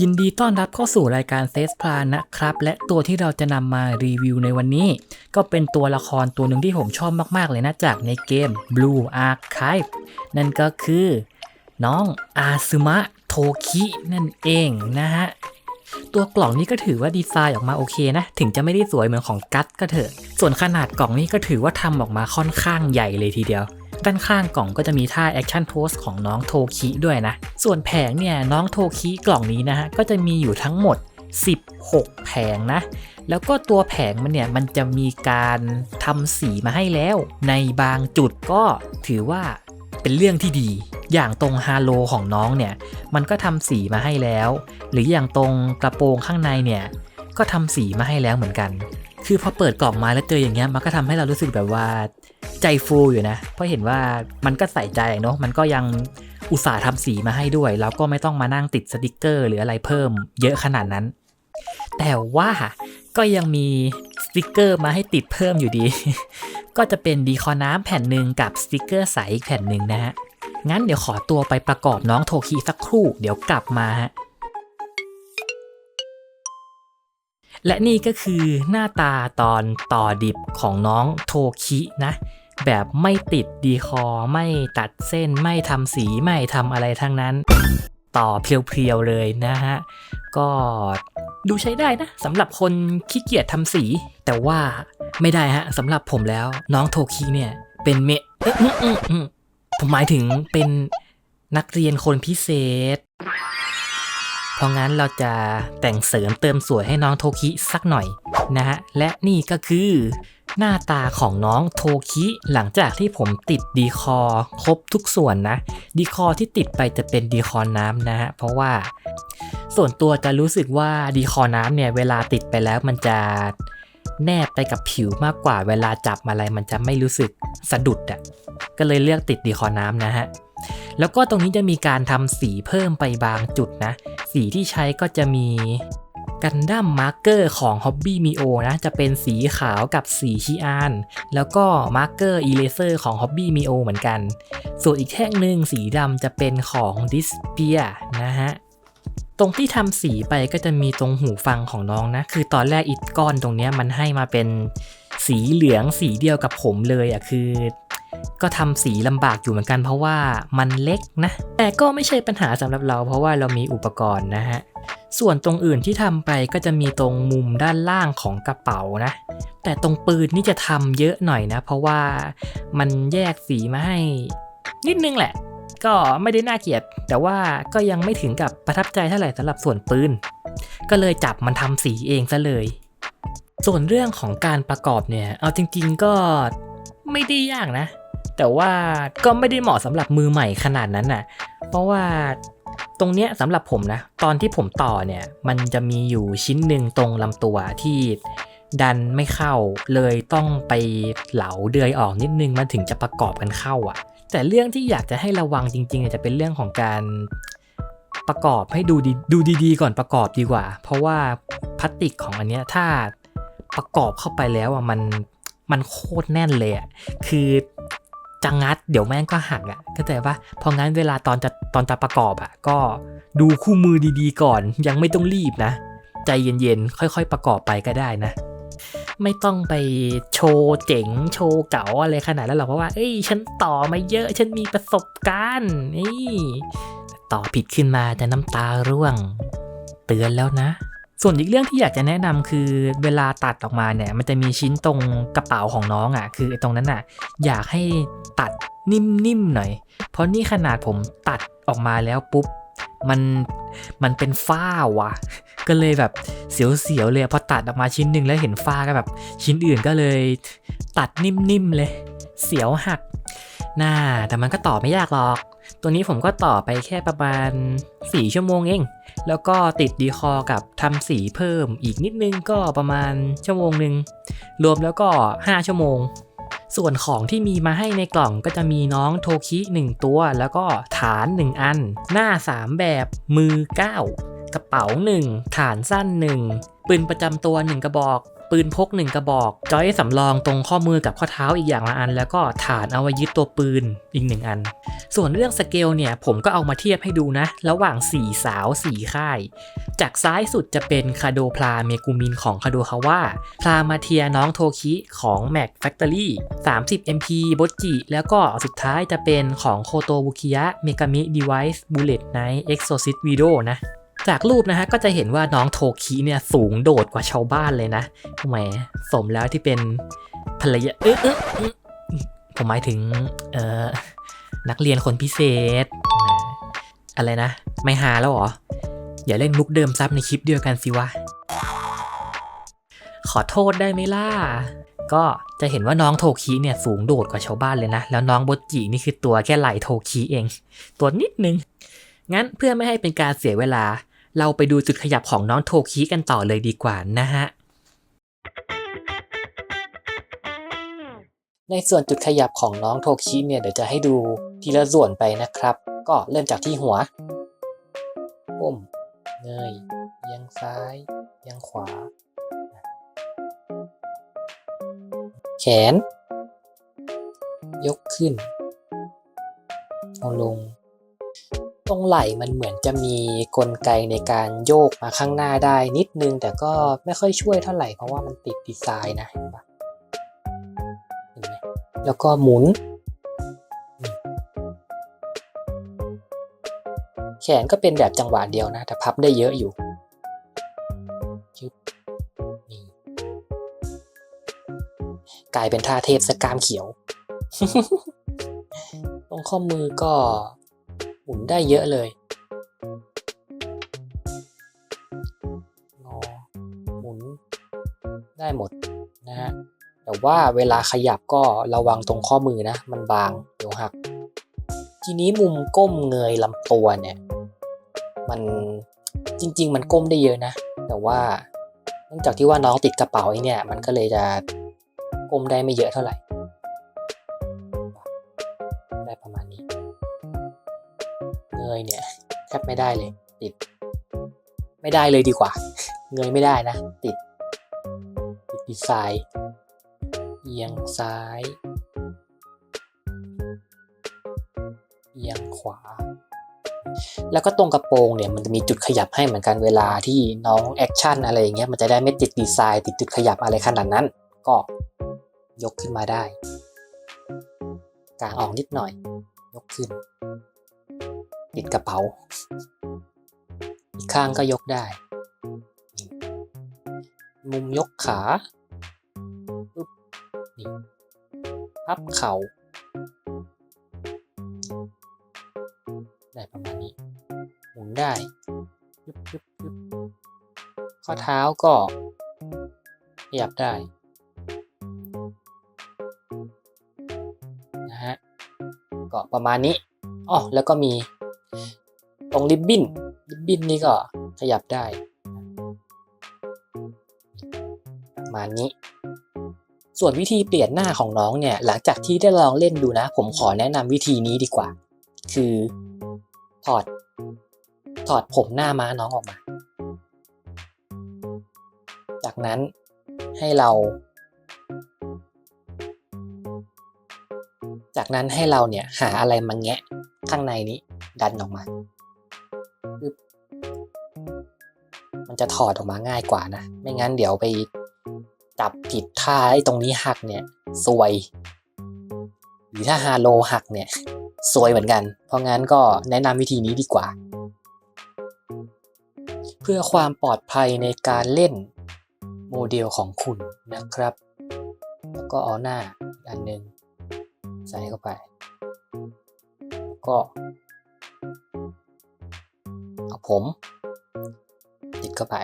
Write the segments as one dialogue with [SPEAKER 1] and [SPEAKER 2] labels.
[SPEAKER 1] ยินดีต้อนรับเข้าสู่รายการเซสพลานนะครับ และตัวที่เราจะนำมารีวิวในวันนี้ ก็เป็นตัวละครตัวหนึ่งที่ผมชอบมากๆเลยนะจากในเกม Blue Archive นั่นก็คือ น้องอาซึมะโทคินั่นเองนะฮะ ตัวกล่องนี้ก็ถือว่าดีไซน์ออกมาโอเคนะ ถึงจะไม่ได้สวยเหมือนของกัตก็เถอะ ส่วนขนาดกล่องนี้ก็ถือว่าทำออกมาค่อนข้างใหญ่เลยทีเดียว ด้านข้างกล่องก็จะมีท่าแอคชั่นโพสของน้องโทคิด้วยนะ ส่วนแผงเนี่ยน้องโทคิกล่องนี้นะฮะก็จะมีอยู่ทั้งหมด 16 แผงนะ แล้วก็ตัวแผงมันเนี่ยมันจะมีการทำสีมาให้แล้ว ในบางจุดก็ถือว่าเป็นเรื่องที่ดี อย่างตรงฮาโลของน้องเนี่ยมันก็ทำสีมาให้แล้ว หรืออย่างตรงกระโปรงข้างในเนี่ยก็ทำสีมาให้แล้วเหมือนกัน คือพอเปิดกล่องมาแล้วเจออย่างเงี้ยมันก็ทำให้เรารู้สึกแบบว่า ใจฟูอยู่นะ เพราะเห็นว่ามันก็ใส่ใจเนาะมันก็ยังอุตส่าห์ทำสีมาให้ด้วย แล้วก็ไม่ต้องมานั่งติดสติกเกอร์ หรืออะไรเพิ่มเยอะขนาดนั้น แต่ว่าก็ยังมีสติกเกอร์มาให้ติดเพิ่มอยู่ดี ก็จะเป็นดีคอน้ำแผ่นหนึ่งกับสติกเกอร์ใสอีกแผ่นหนึ่งนะฮะงั้นเดี๋ยวขอตัวไปประกอบน้องโทคิสักครู่ เดี๋ยวกลับมาฮะ และนี่ก็คือหน้าตาตอนต่อดิบของน้องโทคินะ แบบไม่ติดดีคอไม่ตัดเส้นไม่ทำสีไม่ทำอะไรทั้งนั้น ต่อเพียวๆเลยนะฮะ ก็ดูใช้ได้นะสำหรับคนขี้เกียจทำสี แต่ว่าไม่ได้ฮะสำหรับผมแล้วน้องโทคิเนี่ย เป็นเมผมหมายถึงเป็นนักเรียนคนพิเศษ เพราะงั้นเราจะแต่งเสริมเติมสวยให้น้องโทคิสักหน่อยนะฮะ และนี่ก็คือหน้าตาของน้องโทคิหลังจากที่ผมติดดีคอครบทุกส่วนนะ ดีคอที่ติดไปจะเป็นดีคอน้ำนะฮะ เพราะว่า ส่วนตัวจะรู้สึกว่าดีคอน้ำเนี่ย เวลาติดไปแล้วมันจะแนบไปกับผิวมากกว่าเวลาจับอะไรมันจะไม่รู้สึกสะดุดอะ่ะก็เลยเลือกติดดีคอน้ำนะฮะ แล้วก็ตรงนี้จะมีการทำสีเพิ่มไปบางจุดนะ สีที่ใช้ก็จะมีกันดั้มมาร์กเกอร์ของ Hobby Mio นะ จะเป็นสีขาวกับสีชิอาน แล้วก็มาร์กเกอร์อีเลเซอร์ของ Hobby Mio เหมือนกัน ส่วนอีกแท่งหนึ่งสีดำจะเป็นของ d i s p e a นะฮะ ตรงที่ทำสีไปก็จะมีตรงหูฟังของน้องนะ คือตอนแรกอิดก้อนตรงนี้มันให้มาเป็นสีเหลืองสีเดียวกับผมเลยอะ่ะคือ ก็ทำสีลำบากอยู่เหมือนกันเพราะว่ามันเล็กนะ แต่ก็ไม่ใช่ปัญหาสำหรับเราเพราะว่าเรามีอุปกรณ์นะฮะ ส่วนตรงอื่นที่ทำไปก็จะมีตรงมุมด้านล่างของกระเป๋านะ แต่ตรงปืนนี่จะทำเยอะหน่อยนะ เพราะว่ามันแยกสีมาให้ นิดนึงแหละ ก็ไม่ได้น่าเกลียด แต่ว่าก็ยังไม่ถึงกับประทับใจเท่าไหร่สำหรับส่วนปืน ก็เลยจับมันทำสีเองซะเลย ส่วนเรื่องของการประกอบเนี่ย เอาจริง ๆก็ไม่ได้ยากนะ แต่ว่าก็ไม่ได้เหมาะสำหรับมือใหม่ขนาดนั้นน่ะ เพราะว่าตรงเนี้ยสำหรับผมนะ ตอนที่ผมต่อเนี่ย มันจะมีอยู่ชิ้นหนึ่งตรงลำตัวที่ดันไม่เข้าเลยต้องไปเหลาเดือยออกนิดนึงมันถึงจะประกอบกันเข้าอะ แต่เรื่องที่อยากจะให้ระวังจริงๆจะเป็นเรื่องของการประกอบให้ดูดีดูดีๆ ก่อนประกอบดีกว่า เพราะว่าพลาสติกของอันเนี้ยถ้าประกอบเข้าไปแล้วอะมันมันโคตรแน่นเลยอะคือ จะงัด เดี๋ยวแม่งก็หักอะเข้าใจปะพองั้นเวลาตอนจะตอนจะประกอบอะ ก็ดูคู่มือดีๆก่อน ยังไม่ต้องรีบนะ ใจเย็นๆ ค่อยๆ ประกอบไปก็ได้นะ ไม่ต้องไปโชว์เจ๋งโชว์เก๋าอะไรขนาดนั้นหรอกเพราะว่า เอ้ย ฉันต่อมาเยอะฉันมีประสบการณ์นี่ต่อผิดขึ้นมาจะน้ำตาร่วง เตือนแล้วนะ ส่วนอีกเรื่องที่อยากจะแนะนำคือเวลาตัดออกมาเนี่ย มันจะมีชิ้นตรงกระเป๋าของน้องอะ่ะ คือตรงนั้นอะ อยากให้ตัดนิ่มๆหน่อย เพราะนี่ขนาดผมตัดออกมาแล้วปุ๊บมันมันเป็นฝ้าว่ะ ก็เลยแบบเสียวๆเลยพอตัดออกมาชิ้นหนึ่งแล้วเห็นฝ้าก็แบบ ชิ้นอื่นก็เลย ตัดนิ่มๆเลย เสียวหัก น่าแต่มันก็ต่อไม่ยากหรอก ตัวนี้ผมก็ต่อไปแค่ประมาณ 4 ชั่วโมงเอง แล้วก็ติดดีคอกับทำสีเพิ่มอีกนิดนึงก็ประมาณชั่วโมงหนึ่งรวมแล้วก็ 5 ชั่วโมง ส่วนของที่มีมาให้ในกล่องก็จะมีน้องโทคิ 1 ตัว แล้วก็ฐาน 1 อัน หน้า 3 แบบมือ 9 กระเป๋า 1 ฐานสั้น 1 ปืนประจำตัว 1 กระบอก ปืนพกหนึ่งกระบอกจอยสำรองตรงข้อมือกับข้อเท้าอีกอย่างละอัน แล้วก็ฐานเอาไว้ยึดตัวปืนอีกหนึ่งอัน ส่วนเรื่องสเกลเนี่ยผมก็เอามาเทียบให้ดูนะ ระหว่าง 4 สาว 4 ค่าย จากซ้ายสุดจะเป็นคาโดพลาเมกูมินของคาโดคาว่าพลามาเทียน้องโทคิของ Mac Factory 30 MP บจิแล้วก็สุดท้ายจะเป็นของโคโตบุคิยะเมกามิดีไวส์บูเลตไนท์เอ็กโซซิตวีโดนะ จากรูปนะฮะก็จะเห็นว่าน้องโทคิเนี่ยสูงโดดกว่าชาวบ้านเลยนะแหมสมแล้วที่เป็นภรรยาเอ๊ะเออผมหมายถึงเออนักเรียนคนพิเศษ อะไรนะ ไม่หาแล้วหรอ อย่าเล่นมุกเดิมซับในคลิปเดียวกันสิวะ ขอโทษได้ไหมล่ะ ก็จะเห็นว่าน้องโทคิเนี่ยสูงโดดกว่าชาวบ้านเลยนะ แล้วน้องโบจินี่คือตัวแค่ไหลโทคิเอง ตัวนิดนึง งั้นเพื่อไม่ให้เป็นการเสียเวลา เราไปดูจุดขยับของน้องโทคิกันต่อเลยดีกว่านะฮะในส่วนจุดขยับของน้องโทคิเนี่ยเดี๋ยวจะให้ดูทีละส่วนไปนะครับ ก็เริ่มจากที่หัวก้มเงยเอียงซ้ายเอียงขวา แขน ยกขึ้น เอาลง ตรงไหล่มันเหมือนจะมีกลไกในการโยกมาข้างหน้าได้นิดนึง แต่ก็ไม่ค่อยช่วยเท่าไหร่เพราะว่ามันติดดีไซน์นะเห็นปะเห็นไหมแล้วก็หมุน แขนก็เป็นแบบจังหวะเดียวนะ แต่พับได้เยอะอยู่ชึบนี่กลายเป็นท่าเทพสกามเขียว ตรงข้อมือก็ หมุนได้เยอะเลยงอหมุนได้หมดนะฮะแต่ว่าเวลาขยับก็ระวังตรงข้อมือนะ มันบางเดี๋ยวหัก ทีนี้มุมก้มเงยลำตัวเนี่ย มันจริง ๆ มันก้มได้เยอะนะ แต่ว่าเนื่องจากที่ว่าน้องติดกระเป๋าไอ้เนี่ยมันก็เลยจะก้มได้ไม่เยอะเท่าไหร่ ได้ประมาณนี้ เงยเนี่ยแทบไม่ได้เลย ติด ไม่ได้เลยดีกว่า เงยไม่ได้นะ ติด ติดดีไซน์เอียงซ้าย เอียงขวา แล้วก็ตรงกระโปรงเนี่ยมันจะมีจุดขยับให้เหมือนกันเวลาที่น้องแอคชั่นอะไรอย่างเงี้ยมันจะได้ไม่ติดดีไซน์ติดจุดขยับอะไรขนาดนั้น ก็ยกขึ้นมาได้กางออกนิดหน่อย ยกขึ้น ติดกระเป๋า อีกข้างก็ยกได้ มุมยกขาปึ๊บนี่พับเข่า ได้ประมาณนี้ หมุนได้ยึบยึบยึบข้อเท้าก็ขยับได้นะฮะก็ประมาณนี้อ๋อแล้วก็มี ตรงริบบิ้นริบบิ้นนี่ก็ขยับได้ประมาณนี้ ส่วนวิธีเปลี่ยนหน้าของน้องเนี่ย หลังจากที่ได้ลองเล่นดูนะ ผมขอแนะนำวิธีนี้ดีกว่า คือถอดถอดผมหน้าม้าน้องออกมา จากนั้นให้เรา จากนั้นให้เราเนี่ยหาอะไรมาแงะข้างในนี้ดันออกมา มันจะถอดออกมาง่ายกว่านะ ไม่งั้นเดี๋ยวไปจับผิดท่าไอ้ตรงนี้หักเนี่ยซวย หรือถ้าฮาโลหักเนี่ยซวยเหมือนกัน เพราะงั้นก็แนะนำวิธีนี้ดีกว่า เพื่อความปลอดภัยในการเล่นโมเดลของคุณนะครับ แล้วก็เอาหน้าอันหนึ่งใส่เข้าไป ก็ เอาผม ติดเข้าไป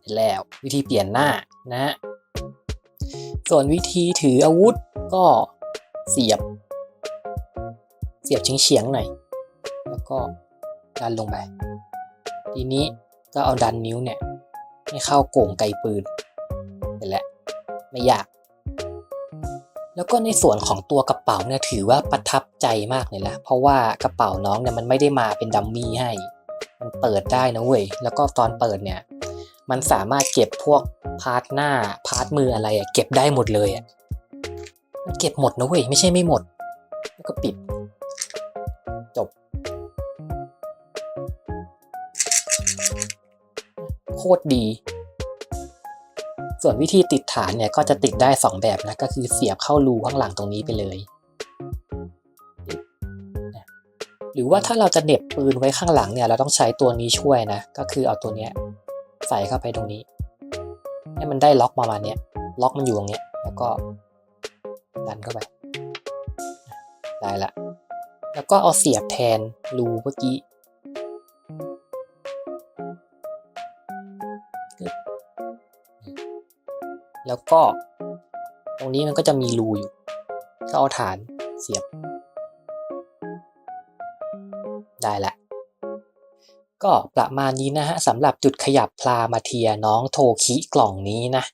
[SPEAKER 1] เสร็จแล้ววิธีเปลี่ยนหน้านะฮะส่วนวิธีถืออาวุธก็เสียบ เสียบเฉียงๆหน่อย แล้วก็ดันลงไป ทีนี้ก็เอาดันนิ้วเนี่ย ให้เข้าโก่งไกลปืนเสร็จแล้วไม่ยาก แล้วก็ในส่วนของตัวกระเป๋าเนี่ยถือว่าประทับใจมากเลยละเพราะว่ากระเป๋าน้องเนี่ยมันไม่ได้มาเป็นดัมมี่ให้ มันเปิดได้นะเว้ย แล้วก็ตอนเปิดเนี่ย มันสามารถเก็บพวกพาร์ทหน้าพาร์ทมืออะไรอะเก็บได้หมดเลยอะมันเก็บหมดนะเว้ยไม่ใช่ไม่หมด แล้วก็ปิด จบ โคตรดี ส่วนวิธีติดฐานเนี่ยก็จะติดได้ 2 แบบนะก็คือเสียบเข้ารูข้างหลังตรงนี้ไปเลย หรือว่าถ้าเราจะเหน็บปืนไว้ข้างหลังเนี่ยเราต้องใช้ตัวนี้ช่วยนะ ก็คือเอาตัวเนี้ยใส่เข้าไปตรงนี้ ให้มันได้ล็อกประมาณเนี้ยล็อกมันอยู่ตรงเนี้ยแล้วก็ดันเข้าไป ได้ละ แล้วก็เอาเสียบแทนรูเมื่อกี้ แล้วก็ ตรงนี้มันก็จะมีรูอยู่ก็เอาฐานเสียบ ได้ละ ก็ประมาณนี้นะฮะสำหรับจุดขยับพลามาเทียน้องโทคิกล่องนี้นะ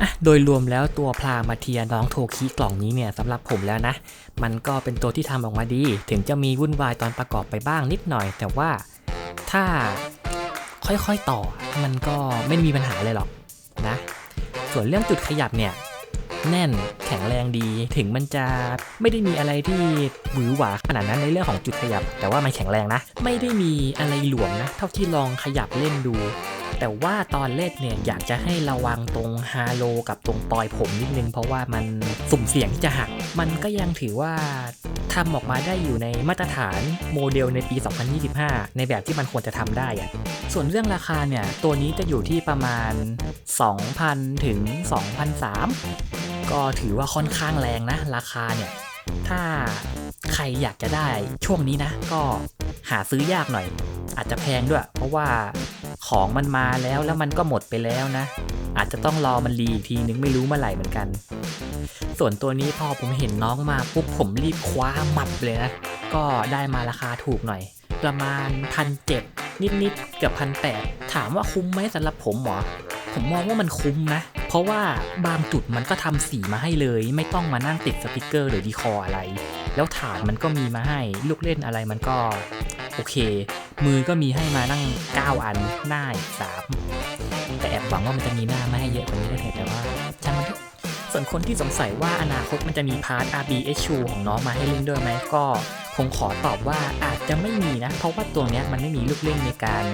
[SPEAKER 1] อะโดยรวมแล้วตัวพลามาเทียน้องโทคิกล่องนี้เนี่ยสำหรับผมแล้วนะ มันก็เป็นตัวที่ทำออกมาดี ถึงจะมีวุ่นวายตอนประกอบไปบ้างนิดหน่อย แต่ว่าถ้า ค่อยๆต่อ มันก็ไม่มีปัญหาเลยหรอกนะ ส่วนเรื่องจุดขยับเนี่ย แน่นแข็งแรงดี ถึงมันจะไม่ได้มีอะไรที่หวือหวาขนาดนั้นในเรื่องของจุดขยับ แต่ว่ามันแข็งแรงนะ ไม่ได้มีอะไรหลวมนะ เท่าที่ลองขยับเล่นดู แต่ว่าตอนเล่นเนี่ยอยากจะให้ระวังตรงฮาโลกับตรงปลอยผมนิดนึง เพราะว่ามันสุ่มเสี่ยงที่จะหัก มันก็ยังถือว่าทำออกมาได้อยู่ในมาตรฐานโมเดลในปี 2025 ในแบบที่มันควรจะทำได้อะส่วนเรื่องราคาเนี่ย ตัวนี้จะอยู่ที่ประมาณ 2,000 ถึง 2,003ก็ถือว่าค่อนข้างแรงนะ ราคาเนี่ย ถ้าใครอยากจะได้ช่วงนี้นะ ก็หาซื้อยากหน่อย อาจจะแพงด้วย เพราะว่า ของมันมาแล้วแล้วมันก็หมดไปแล้วนะ อาจจะต้องรอมันรีอีกทีนึงไม่รู้เมื่อไหร่เหมือนกัน ส่วนตัวนี้พอผมเห็นน้องมาปุ๊บผมรีบคว้าหมับเลยนะ ก็ได้มาราคาถูกหน่อย ประมาณพันเจ็ดนิดๆเกือบพันแปดถามว่าคุ้มไหมสำหรับผมหรอผมมองว่ามันคุ้มนะ เพราะว่าบางจุดมันก็ทำสีมาให้เลย ไม่ต้องมานั่งติดสติกเกอร์หรือดีคออะไร แล้วฐานมันก็มีมาให้ ลูกเล่นอะไรมันก็โอเค มือก็มีให้มานั่ง 9 อันหน้าอีก3แต่แอบหวังว่ามันจะมีหน้าไม่ให้เยอะกว่านี้ก็เถอะแต่ว่าช่างมันเถอะส่วนคนที่สงสัยว่าอนาคตมันจะมีพาร์ท RBHU ของน้องมาให้เล่นด้วยไหมก็คงขอตอบว่าอาจจะไม่มีนะ เพราะว่าตัวเนี้ยมันไม่มีลูกเล่นในการ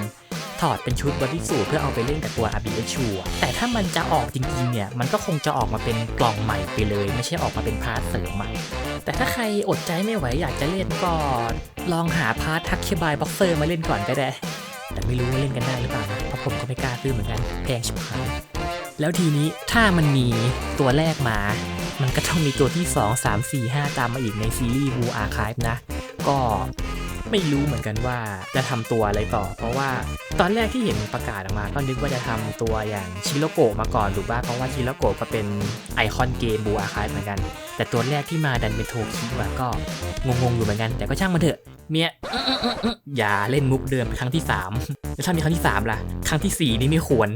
[SPEAKER 1] อดเป็นชุดบอดี้สูทเพื่อเอาไปเล่นกับตัว RBHU อะแต่ถ้ามันจะออกจริงๆเนี่ย มันก็คงจะออกมาเป็นกล่องใหม่ไปเลย ไม่ใช่ออกมาเป็นพาร์ทเสริมใหม่ แต่ถ้าใครอดใจไม่ไหวอยากจะเล่นก็ลองหาพาร์ททักเคบายบ็อกเซอร์มาเล่นก่อนก็ได้ แต่ไม่รู้ว่าเล่นกันได้หรือเปล่านะเพราะผมก็ไม่กล้าซื้อเหมือนกันแพงชิบหายแล้วทีนี้ถ้ามันมีตัวแรกมา มันก็ต้องมีตัวที่ 2 3 4 5 ตามมาอีกในซีรีส์ Wu Archive นะ ก็ ไม่รู้เหมือนกันว่าจะทำตัวอะไรต่อ เพราะว่าตอนแรกที่เห็นประกาศออกมาก็นึกว่าจะทำตัวอย่างชิโรโกะมาก่อนถูกป่ะเพราะว่าชิโรโกะก็เป็นไอคอนเกมบูอาคายเหมือนกัน แต่ตัวแรกที่มาดันเป็นโทคิว่ะก็งงๆอยู่เหมือนกัน แต่ก็ช่างมันเถอะเมียอย่าเล่นมุกเดิมเป็นครั้งที่3แล้วถ้ามีครั้งที่3ล่ะ ครั้งทีสี่4 นี่ไม่ควร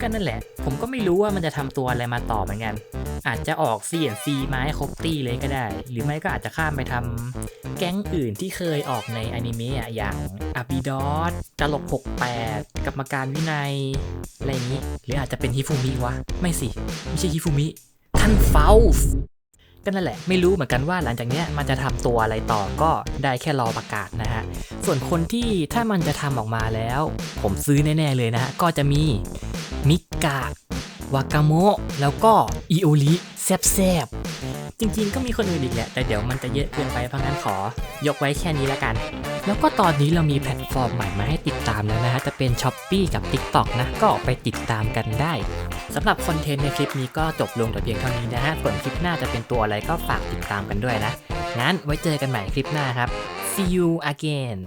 [SPEAKER 1] ก็นั่นแหละ ผมก็ไม่รู้ว่ามันจะทำตัวอะไรมาต่อเหมือนกัน อาจจะออก CNC มาให้ครบตี้เลยก็ได้ หรือไม่ก็อาจจะข้ามไปทำแก๊งอื่นที่เคยออกในอนิเมะออย่างอาบิดอสตลก 68 กรรมการวินัย อะไรอย่างนี้ หรืออาจจะเป็นฮิฟูมิวะ ไม่สิ ไม่ใช่ฮิฟูมิ ท่านเฟลส์ก็นั่นแหละ ไม่รู้เหมือนกันว่าหลังจากเนี้ยมันจะทำตัวอะไรต่อก็ได้แค่รอประกาศนะฮะ ส่วนคนที่ถ้ามันจะทำออกมาแล้ว ผมซื้อแน่ ๆ เลยนะฮะ ก็จะมีมิกะ วากาโมะแล้วก็อิโอริแซบๆจริงๆก็มีคนอื่นอีกแหละ แต่เดี๋ยวมันจะเยอะเกินไปเพราะงั้นขอยกไว้แค่นี้ละกัน แล้วก็ตอนนี้เรามีแพลตฟอร์มใหม่มาให้ติดตามแล้วนะฮะ จะเป็น s h อ p e e กับ TikTok นะ ก็ไปติดตามกันได้สำหรับคอนเทนต์ในคลิปนี้ก็จบลงแต่เพียงเท่านี้นะฮะ ส่วนคลิปหน้าจะเป็นตัวอะไรก็ฝากติดตามกันด้วยนะ งั้นไว้เจอกันใหม่คลิปหน้าครับ see you again